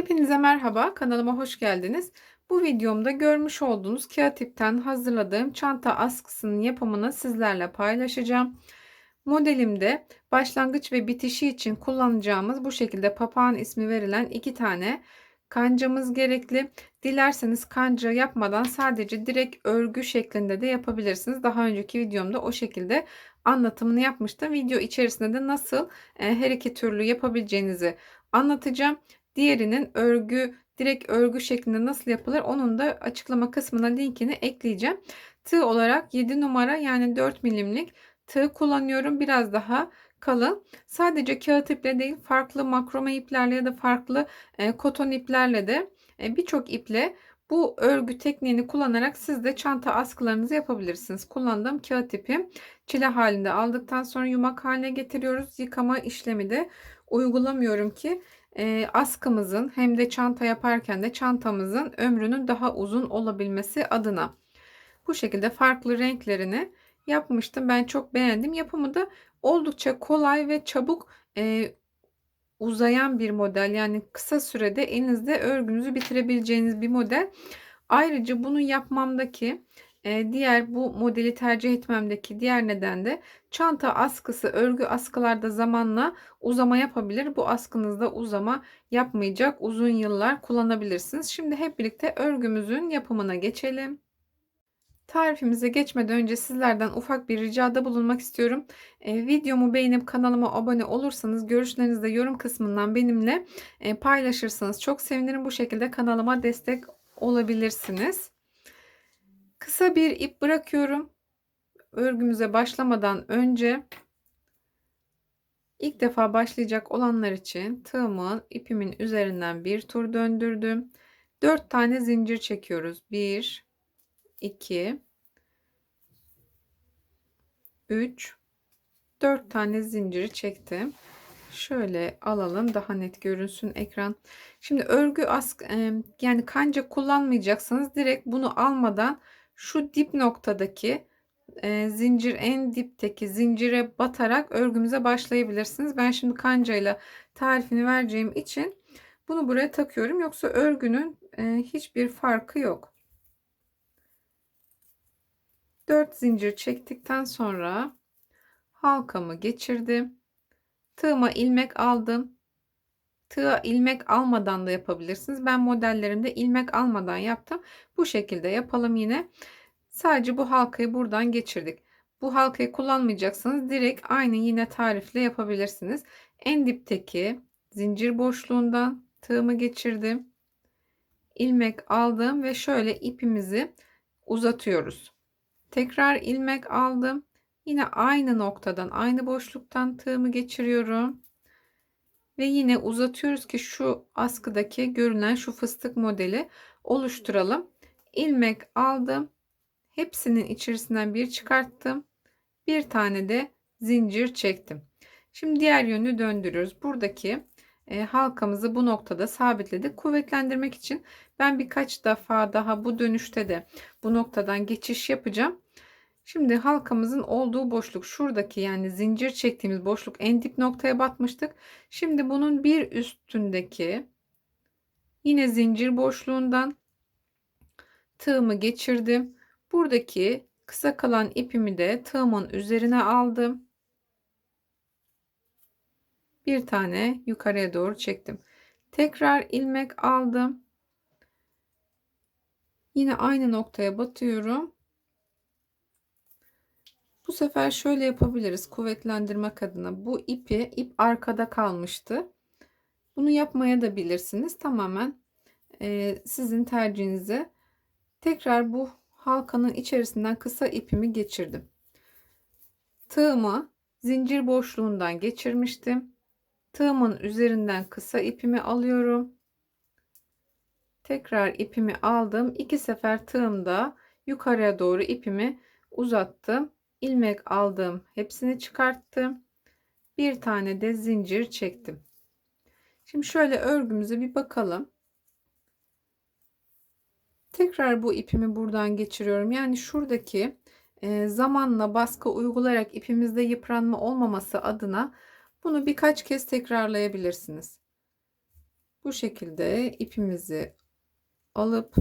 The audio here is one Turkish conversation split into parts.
Hepinize merhaba, kanalıma hoş geldiniz. Bu videomda görmüş olduğunuz kağıt ipten hazırladığım çanta askısının yapımını sizlerle paylaşacağım. Modelimde başlangıç ve bitişi için kullanacağımız bu şekilde papağan ismi verilen iki tane kancamız gerekli. Dilerseniz kanca yapmadan sadece direkt örgü şeklinde de yapabilirsiniz. Daha önceki videomda o şekilde anlatımını yapmıştım. Video içerisinde de nasıl e, her iki türlü yapabileceğinizi anlatacağım. Diğerinin örgü direkt örgü şeklinde nasıl yapılır onun da açıklama kısmına linkini ekleyeceğim. Tığ olarak 7 numara yani 4 milimlik tığ kullanıyorum. Biraz daha kalın. Sadece kağıt iple değil farklı makrome iplerle ya da farklı e, koton iplerle de e, birçok iple bu örgü tekniğini kullanarak siz de çanta askılarınızı yapabilirsiniz. Kullandığım kağıt ipi çile halinde aldıktan sonra yumak haline getiriyoruz. Yıkama işlemi de uygulamıyorum ki e, askımızın hem de çanta yaparken de çantamızın ömrünün daha uzun olabilmesi adına. Bu şekilde farklı renklerini yapmıştım. Ben çok beğendim. Yapımı da oldukça kolay ve çabuk e, uzayan bir model. Yani kısa sürede elinizde örgünüzü bitirebileceğiniz bir model. Ayrıca bunu yapmamdaki diğer bu modeli tercih etmemdeki diğer neden de çanta askısı örgü askılarda zamanla uzama yapabilir. Bu askınızda uzama yapmayacak uzun yıllar kullanabilirsiniz. Şimdi hep birlikte örgümüzün yapımına geçelim. Tarifimize geçmeden önce sizlerden ufak bir ricada bulunmak istiyorum. E, videomu beğenip kanalıma abone olursanız görüşlerinizi de yorum kısmından benimle e, paylaşırsanız çok sevinirim. Bu şekilde kanalıma destek olabilirsiniz. Kısa bir ip bırakıyorum. Örgümüze başlamadan önce ilk defa başlayacak olanlar için tığımın ipimin üzerinden bir tur döndürdüm. 4 tane zincir çekiyoruz. 1 2 3 4 tane zinciri çektim. Şöyle alalım daha net görünsün ekran. Şimdi örgü ask yani kanca kullanmayacaksanız direkt bunu almadan şu dip noktadaki e, zincir en dipteki zincire batarak örgümüze başlayabilirsiniz. Ben şimdi kancayla tarifini vereceğim için bunu buraya takıyorum. Yoksa örgünün e, hiçbir farkı yok. 4 zincir çektikten sonra halkamı geçirdim. Tığıma ilmek aldım. Tığa ilmek almadan da yapabilirsiniz. Ben modellerimde ilmek almadan yaptım. Bu şekilde yapalım yine. Sadece bu halkayı buradan geçirdik. Bu halkayı kullanmayacaksanız direkt aynı yine tarifle yapabilirsiniz. En dipteki zincir boşluğundan tığımı geçirdim. ilmek aldım ve şöyle ipimizi uzatıyoruz. Tekrar ilmek aldım. Yine aynı noktadan aynı boşluktan tığımı geçiriyorum. Ve yine uzatıyoruz ki şu askıdaki görünen şu fıstık modeli oluşturalım. İlmek aldım. Hepsinin içerisinden bir çıkarttım. Bir tane de zincir çektim. Şimdi diğer yönü döndürüyoruz. Buradaki e, halkamızı bu noktada sabitledik. Kuvvetlendirmek için ben birkaç defa daha bu dönüşte de bu noktadan geçiş yapacağım. Şimdi halkamızın olduğu boşluk şuradaki yani zincir çektiğimiz boşluk en dip noktaya batmıştık. Şimdi bunun bir üstündeki yine zincir boşluğundan tığımı geçirdim. Buradaki kısa kalan ipimi de tığımın üzerine aldım. Bir tane yukarıya doğru çektim. Tekrar ilmek aldım. Yine aynı noktaya batıyorum. Sefer şöyle yapabiliriz kuvvetlendirmek adına. Bu ipi ip arkada kalmıştı. Bunu yapmaya da bilirsiniz. Tamamen e, sizin tercihinize. Tekrar bu halkanın içerisinden kısa ipimi geçirdim. Tığımı zincir boşluğundan geçirmiştim. Tığımın üzerinden kısa ipimi alıyorum. Tekrar ipimi aldım. İki sefer tığımda yukarıya doğru ipimi uzattım ilmek aldım hepsini çıkarttım. Bir tane de zincir çektim. Şimdi şöyle örgümüze bir bakalım. Tekrar bu ipimi buradan geçiriyorum. Yani şuradaki e, zamanla baskı uygulayarak ipimizde yıpranma olmaması adına bunu birkaç kez tekrarlayabilirsiniz. Bu şekilde ipimizi alıp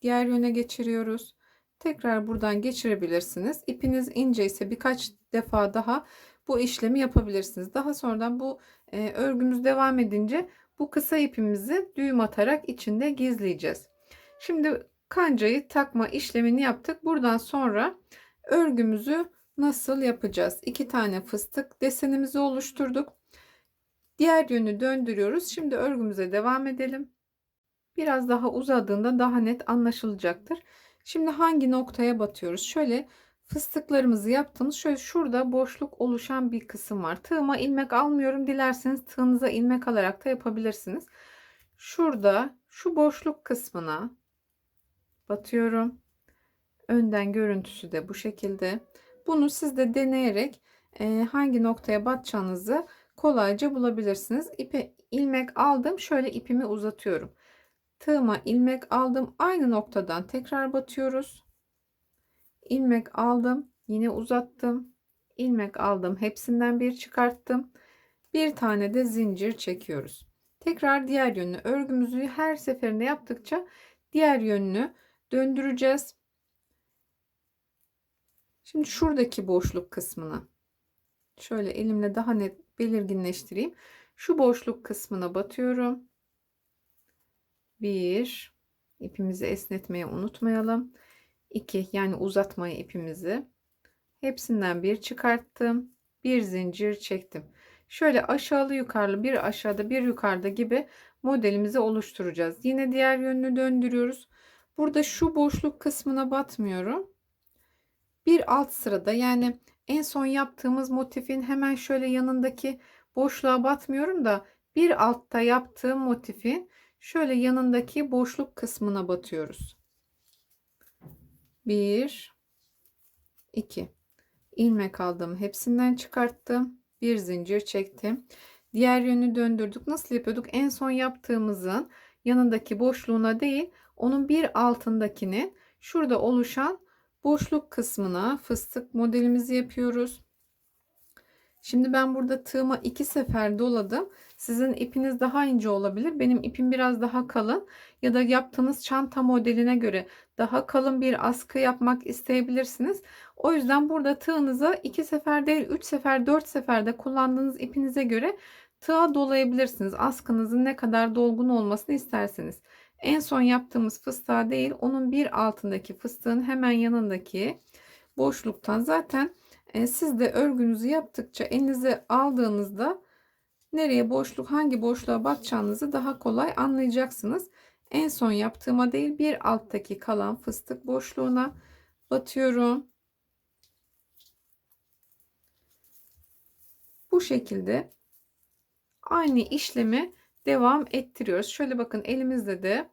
diğer yöne geçiriyoruz. Tekrar buradan geçirebilirsiniz. İpiniz ince ise birkaç defa daha bu işlemi yapabilirsiniz. Daha sonradan bu e, örgümüz devam edince bu kısa ipimizi düğüm atarak içinde gizleyeceğiz. Şimdi kancayı takma işlemini yaptık. Buradan sonra örgümüzü nasıl yapacağız? İki tane fıstık desenimizi oluşturduk. Diğer yönü döndürüyoruz. Şimdi örgümüze devam edelim. Biraz daha uzadığında daha net anlaşılacaktır. Şimdi hangi noktaya batıyoruz? Şöyle fıstıklarımızı yaptığımız şöyle şurada boşluk oluşan bir kısım var. Tığıma ilmek almıyorum. Dilerseniz tığınıza ilmek alarak da yapabilirsiniz. Şurada şu boşluk kısmına batıyorum. Önden görüntüsü de bu şekilde. Bunu siz de deneyerek e, hangi noktaya batacağınızı kolayca bulabilirsiniz. İpe ilmek aldım. Şöyle ipimi uzatıyorum. Tığıma ilmek aldım. Aynı noktadan tekrar batıyoruz. İlmek aldım. Yine uzattım. ilmek aldım. Hepsinden bir çıkarttım. Bir tane de zincir çekiyoruz. Tekrar diğer yönünü örgümüzü her seferinde yaptıkça diğer yönünü döndüreceğiz. Şimdi şuradaki boşluk kısmına şöyle elimle daha net belirginleştireyim. Şu boşluk kısmına batıyorum. Bir ipimizi esnetmeyi unutmayalım. 2 yani uzatmayı ipimizi hepsinden bir çıkarttım. Bir zincir çektim. Şöyle aşağılı yukarılı bir aşağıda bir yukarıda gibi modelimizi oluşturacağız. Yine diğer yönünü döndürüyoruz. Burada şu boşluk kısmına batmıyorum. Bir alt sırada yani en son yaptığımız motifin hemen şöyle yanındaki boşluğa batmıyorum da bir altta yaptığım motifin şöyle yanındaki boşluk kısmına batıyoruz. 1 2 ilmek aldım hepsinden çıkarttım. Bir zincir çektim. Diğer yönü döndürdük. Nasıl yapıyorduk? En son yaptığımızın yanındaki boşluğuna değil onun bir altındakini şurada oluşan boşluk kısmına fıstık modelimizi yapıyoruz Şimdi ben burada tığıma iki sefer doladım. Sizin ipiniz daha ince olabilir. Benim ipim biraz daha kalın ya da yaptığınız çanta modeline göre daha kalın bir askı yapmak isteyebilirsiniz. O yüzden burada tığınıza iki sefer değil 3 sefer 4 seferde kullandığınız ipinize göre tığa dolayabilirsiniz. Askınızın ne kadar dolgun olmasını isterseniz. En son yaptığımız fıstığa değil onun bir altındaki fıstığın hemen yanındaki boşluktan zaten e, siz de örgünüzü yaptıkça elinize aldığınızda nereye boşluk hangi boşluğa batacağınızı daha kolay anlayacaksınız. En son yaptığıma değil bir alttaki kalan fıstık boşluğuna batıyorum. Bu şekilde aynı işlemi devam ettiriyoruz. Şöyle bakın elimizde de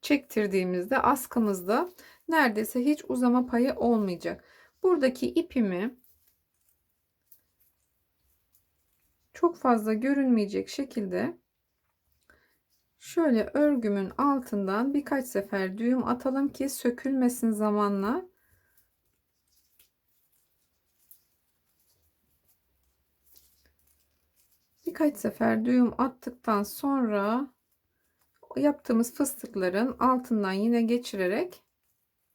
çektirdiğimizde askımızda neredeyse hiç uzama payı olmayacak. Buradaki ipimi çok fazla görünmeyecek şekilde şöyle örgümün altından birkaç sefer düğüm atalım ki sökülmesin zamanla. Birkaç sefer düğüm attıktan sonra yaptığımız fıstıkların altından yine geçirerek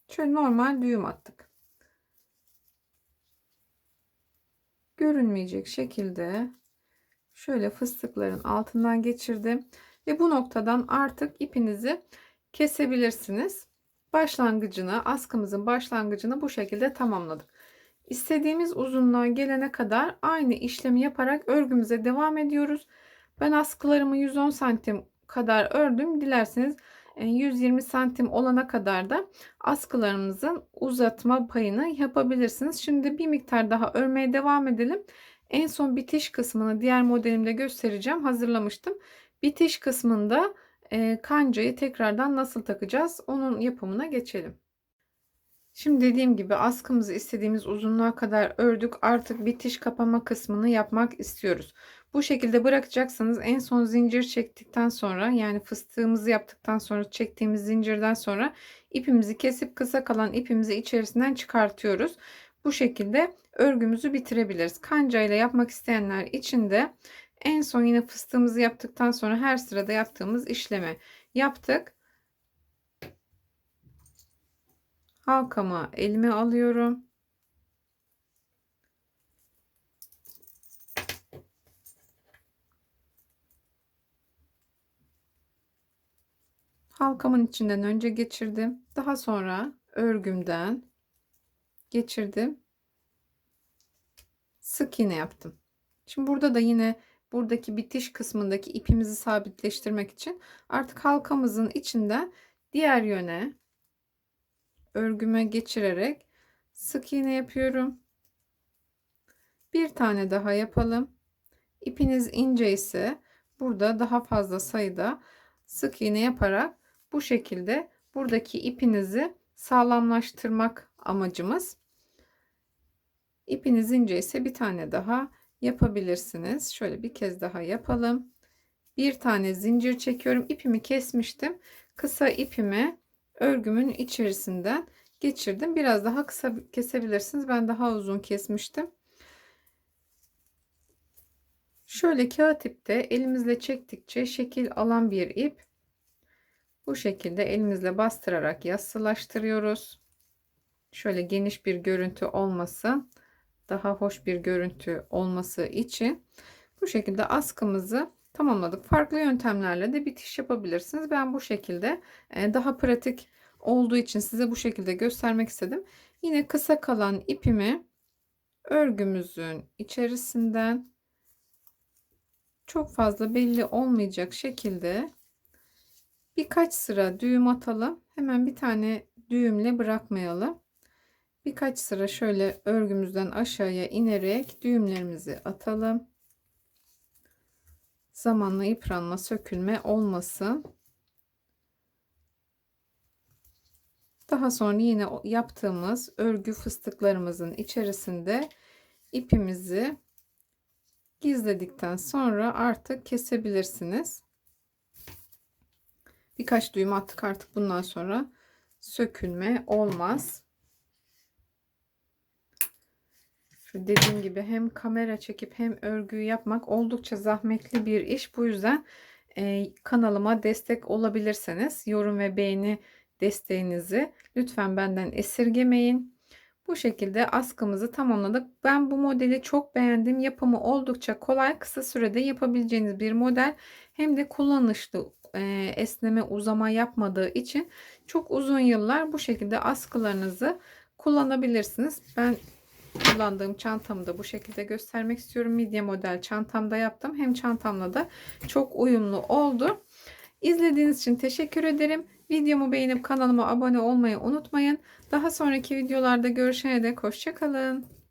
şöyle normal düğüm attık. Görünmeyecek şekilde şöyle fıstıkların altından geçirdim ve bu noktadan artık ipinizi kesebilirsiniz. Başlangıcını, askımızın başlangıcını bu şekilde tamamladık. İstediğimiz uzunluğa gelene kadar aynı işlemi yaparak örgümüze devam ediyoruz. Ben askılarımı 110 santim kadar ördüm. Dilerseniz 120 e, santim olana kadar da askılarımızın uzatma payını yapabilirsiniz. Şimdi bir miktar daha örmeye devam edelim. En son bitiş kısmını diğer modelimde göstereceğim. Hazırlamıştım. Bitiş kısmında e, kancayı tekrardan nasıl takacağız onun yapımına geçelim. Şimdi dediğim gibi askımızı istediğimiz uzunluğa kadar ördük. Artık bitiş kapama kısmını yapmak istiyoruz. Bu şekilde bırakacaksanız en son zincir çektikten sonra yani fıstığımızı yaptıktan sonra çektiğimiz zincirden sonra ipimizi kesip kısa kalan ipimizi içerisinden çıkartıyoruz. Bu şekilde örgümüzü bitirebiliriz. Kanca ile yapmak isteyenler için de En son yine fıstığımızı yaptıktan sonra her sırada yaptığımız işlemi yaptık. Halkamı elime alıyorum. Halkamın içinden önce geçirdim. Daha sonra örgümden geçirdim. Sık iğne yaptım. Şimdi burada da yine buradaki bitiş kısmındaki ipimizi sabitleştirmek için artık halkamızın içinden diğer yöne örgüme geçirerek sık iğne yapıyorum. Bir tane daha yapalım. İpiniz ince ise burada daha fazla sayıda sık iğne yaparak bu şekilde buradaki ipinizi sağlamlaştırmak amacımız. İpiniz ince ise bir tane daha yapabilirsiniz. Şöyle bir kez daha yapalım. Bir tane zincir çekiyorum. İpimi kesmiştim. Kısa ipimi örgümün içerisinden geçirdim. Biraz daha kısa kesebilirsiniz. Ben daha uzun kesmiştim. Şöyle kağıt ipte elimizle çektikçe şekil alan bir ip. Bu şekilde elimizle bastırarak yassılaştırıyoruz. Şöyle geniş bir görüntü olması, daha hoş bir görüntü olması için bu şekilde askımızı tamamladık. Farklı yöntemlerle de bitiş yapabilirsiniz. Ben bu şekilde e, daha pratik olduğu için size bu şekilde göstermek istedim. Yine kısa kalan ipimi örgümüzün içerisinden çok fazla belli olmayacak şekilde birkaç sıra düğüm atalım. Hemen bir tane düğümle bırakmayalım. Birkaç sıra şöyle örgümüzden aşağıya inerek düğümlerimizi atalım. Zamanla yıpranma, sökülme olmasın. Daha sonra yine yaptığımız örgü fıstıklarımızın içerisinde ipimizi gizledikten sonra artık kesebilirsiniz. Birkaç düğüm attık artık bundan sonra sökülme olmaz. Şu dediğim gibi hem kamera çekip hem örgüyü yapmak oldukça zahmetli bir iş. Bu yüzden e, kanalıma destek olabilirseniz yorum ve beğeni desteğinizi lütfen benden esirgemeyin. Bu şekilde askımızı tamamladık. Ben bu modeli çok beğendim. Yapımı oldukça kolay. Kısa sürede yapabileceğiniz bir model. Hem de kullanışlı e, esneme uzama yapmadığı için çok uzun yıllar bu şekilde askılarınızı kullanabilirsiniz. Ben kullandığım çantamı da bu şekilde göstermek istiyorum. Midye model çantamda yaptım. Hem çantamla da çok uyumlu oldu. İzlediğiniz için teşekkür ederim. Videomu beğenip kanalıma abone olmayı unutmayın. Daha sonraki videolarda görüşene dek hoşçakalın.